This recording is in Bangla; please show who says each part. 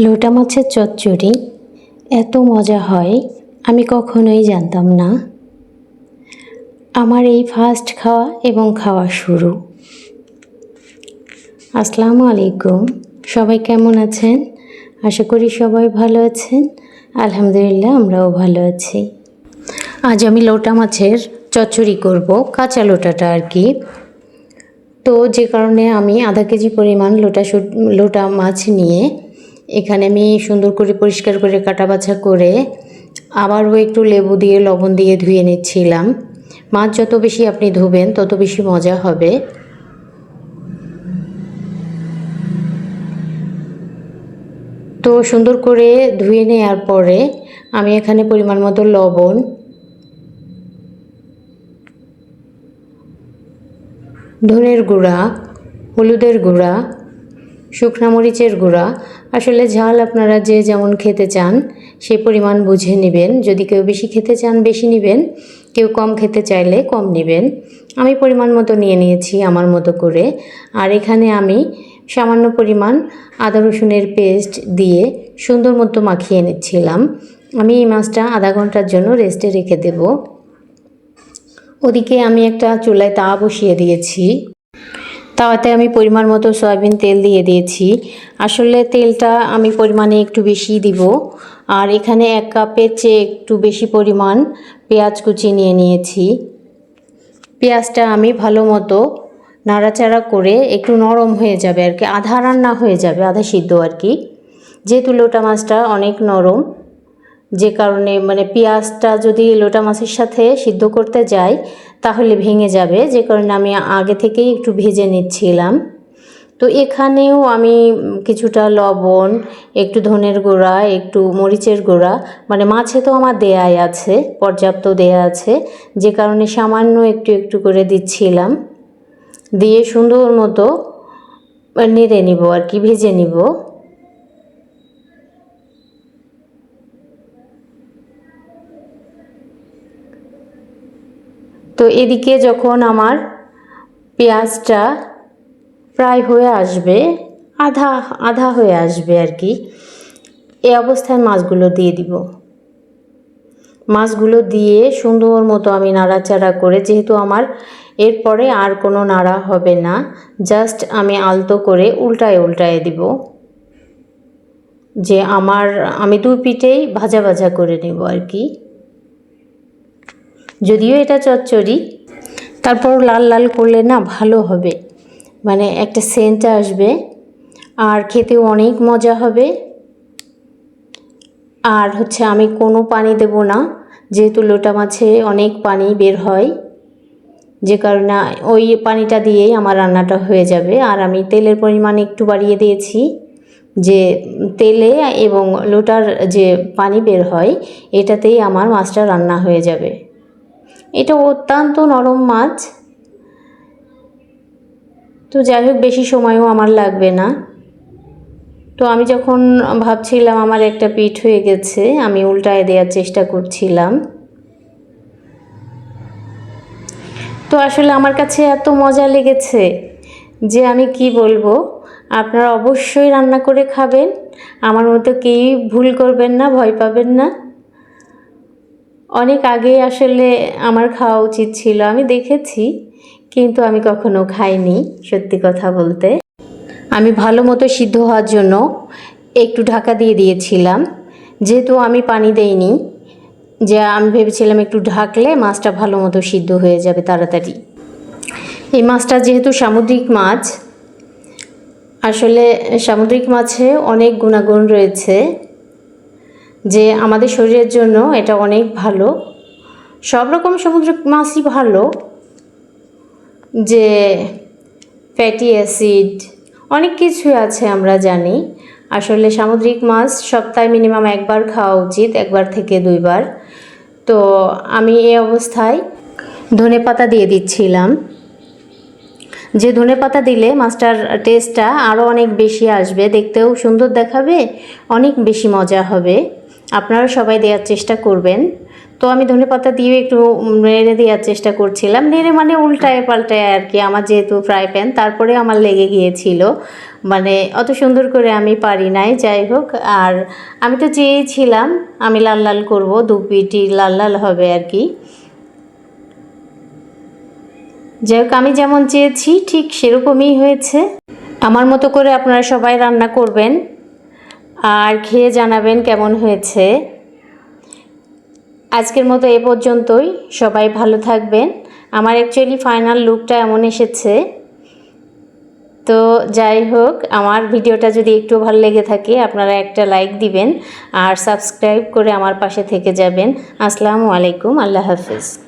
Speaker 1: লোটা মাছের চচ্চড়ি, এত মজা হয়, আমি কখনোই জানতাম না। আমার এই ফার্স্ট খাওয়া এবং খাওয়া শুরু। আসসালামু আলাইকুম, সবাই কেমন আছেন? আশা করি সবাই ভালো আছেন। আলহামদুলিল্লাহ, আমরাও ভালো আছি। আজ আমি লোটা মাছের চচ্চড়ি করব, কাঁচা লোটাটা আর কি। তো যে কারণে আমি আধা কেজি পরিমাণ লোটা লোটা মাছ নিয়ে এখানে আমি সুন্দর করে পরিষ্কার করে কাটা বাছা করে আবারও একটু লেবু দিয়ে, লবণ দিয়ে ধুয়ে নিচ্ছিলাম। মাছ যত বেশি আপনি ধুবেন, তত বেশি মজা হবে। তো সুন্দর করে ধুয়ে নেওয়ার পরে আমি এখানে পরিমাণ মতো লবণ, ধনের গুঁড়া, হলুদের গুঁড়া শুকনা মরিচের গুঁড়া। আসলে ঝাল আপনারা যে যেমন খেতে চান সেই পরিমাণ বুঝে নেবেন। যদি কেউ বেশি খেতে চান, বেশি নেবেন। কেউ কম খেতে চাইলে কম নেবেন। আমি পরিমাণ মতো নিয়ে নিয়েছি আমার মতো করে। আর এখানে আমি সামান্য পরিমাণ আদা রসুনের পেস্ট দিয়ে সুন্দর মতো মাখিয়ে নিচ্ছিলাম। আমি এই মাছটা আধা ঘণ্টার জন্য রেস্টে রেখে দেবো। ওদিকে আমি একটা চুলায় তা বসিয়ে দিয়েছি। তাওয়াতে আমি পরিমাণ মতো সয়াবিন তেল দিয়ে দিয়েছি। আসলে তেলটা আমি পরিমাণে একটু বেশি দিব। আর এখানে এক কাপের চেয়ে একটু বেশি পরিমাণ পেঁয়াজ কুচি নিয়ে নিয়েছি। পেঁয়াজটা আমি ভালো মতো নাড়াচাড়া করে একটু নরম হয়ে যাবে আর কি। আধা রান্না হয়ে যাবে, আধা সিদ্ধ আর কি। যেহেতু লোটা মাছটা অনেক নরম যে কারণে মানে পেঁয়াজটা যদি লোটা মাছের সাথে সিদ্ধ করতে যাই, তাহলে ভেঙে যাবে। যে কারণে আমি আগে থেকেই একটু ভেজে নিচ্ছিলাম। তো এখানেও আমি কিছুটা লবণ, একটু ধনের গুঁড়া, একটু মরিচের গুঁড়া মানে মাছে তো আমার দেয়াই আছে, পর্যাপ্ত দেয়া আছে, যে কারণে সামান্য একটু একটু করে দিচ্ছিলাম। দিয়ে সুন্দর মতো নেড়ে নিব আর কি, ভেজে নিব। তো এদিকে যখন আমার পেঁয়াজটা প্রায় হয়ে আসবে, আধা আধা হয়ে আসবে আর কি এই অবস্থায় মাছগুলো দিয়ে দিব। মাছগুলো দিয়ে সুন্দর মতো আমি নাড়াচাড়া করে, যেহেতু আমার এরপরে আর কোনো নাড়া হবে না, জাস্ট আমি আলতো করে উল্টায় উল্টায় দিব। যে আমার, আমি দুই পিঠেই ভাজা ভাজা করে নেব আর কি। যদিও এটা চচ্চড়ি তারপর লাল লাল করলে না ভালো হবে। মানে একটা সেন্ট আসবে, আর খেতেও অনেক মজা হবে। আর হচ্ছে আমি কোনো পানি দেব না, যেহেতু লোটা মাছে অনেক পানি বের হয়। যে কারণে ওই পানিটা দিয়েই আমার রান্নাটা হয়ে যাবে। আর আমি তেলের পরিমাণ একটু বাড়িয়ে দিয়েছি, যে তেলে এবং লোটার যে পানি বের হয়, এটাতেই আমার মাছটা রান্না হয়ে যাবে। এটা অত্যন্ত নরম মাছ। তো যাই হোক, বেশি সময়ও আমার লাগবে না। তো আমি যখন ভাবছিলাম আমার একটা পিঠ হয়ে গেছে, আমি উল্টায় দেওয়ার চেষ্টা করছিলাম। তো আসলে আমার কাছে এত মজা লেগেছে যে আমি কি বলব, আপনারা অবশ্যই রান্না করে খাবেন। আমার মতো কেউই ভুল করবেন না, ভয় পাবেন না। অনেক আগে আসলে আমার খাওয়া উচিত ছিল, আমি দেখেছি, কিন্তু আমি কখনো খাইনি, সত্যি কথা বলতে। আমি ভালো মতো সিদ্ধ হওয়ার জন্য একটু ঢাকা দিয়ে দিয়েছিলাম, যেহেতু আমি পানি দেইনি, যে আমি ভেবেছিলাম একটু ঢাকলে মাছটা ভালো মতো সিদ্ধ হয়ে যাবে তাড়াতাড়ি। এই মাছটা যেহেতু সামুদ্রিক মাছ, আসলে সামুদ্রিক মাছে অনেক গুণাগুণ রয়েছে যে আমাদের শরীরের জন্য এটা অনেক ভালো। সব রকম সমুদ্র মাছই ভালো। যে ফ্যাটি অ্যাসিড অনেক কিছুই আছে আমরা জানি। আসলে সামুদ্রিক মাছ সপ্তাহে মিনিমাম একবার খাওয়া উচিত, একবার থেকে দুইবার। তো আমি এই অবস্থায় ধনে পাতা দিয়ে দিচ্ছিলাম। যে ধনে পাতা দিলে মাছটার টেস্টটা আরও অনেক বেশি আসবে, দেখতেও সুন্দর দেখাবে, অনেক বেশি মজা হবে। আপনারা সবাই দেওয়ার চেষ্টা করবেন। তো আমি ধনে পাতা দিয়ে একটু নেড়ে দেওয়ার চেষ্টা করছিলাম। নেড়ে মানে উল্টায় পাল্টায় আর কি, আমার যেহেতু ফ্রাই প্যান তারপরে আমার লেগে গিয়েছিল। মানে অত সুন্দর করে আমি পারি নাই, যাই হোক। আর আমি তো চেয়েছিলাম আমি লাল লাল করব, দু পিটি লাল লাল হবে আর কি। যাই হোক, আমি যেমন চেয়েছি, ঠিক সেরকমই হয়েছে। আমার মতো করে আপনারা সবাই রান্না করবেন। আর খেয়ে জানাবেন কেমন হয়েছে। আজকের মতো এ পর্যন্তই। সবাই ভালো থাকবেন। আমার অ্যাকচুয়ালি ফাইনাল লুকটা এমন এসেছে। তো যাই হোক, আমার ভিডিওটা যদি একটু ভালো লেগে থাকে, আপনারা একটা লাইক দিবেন আর সাবস্ক্রাইব করে আমার পাশে থেকে যাবেন। আসসালামু আলাইকুম। আল্লাহ হাফিজ।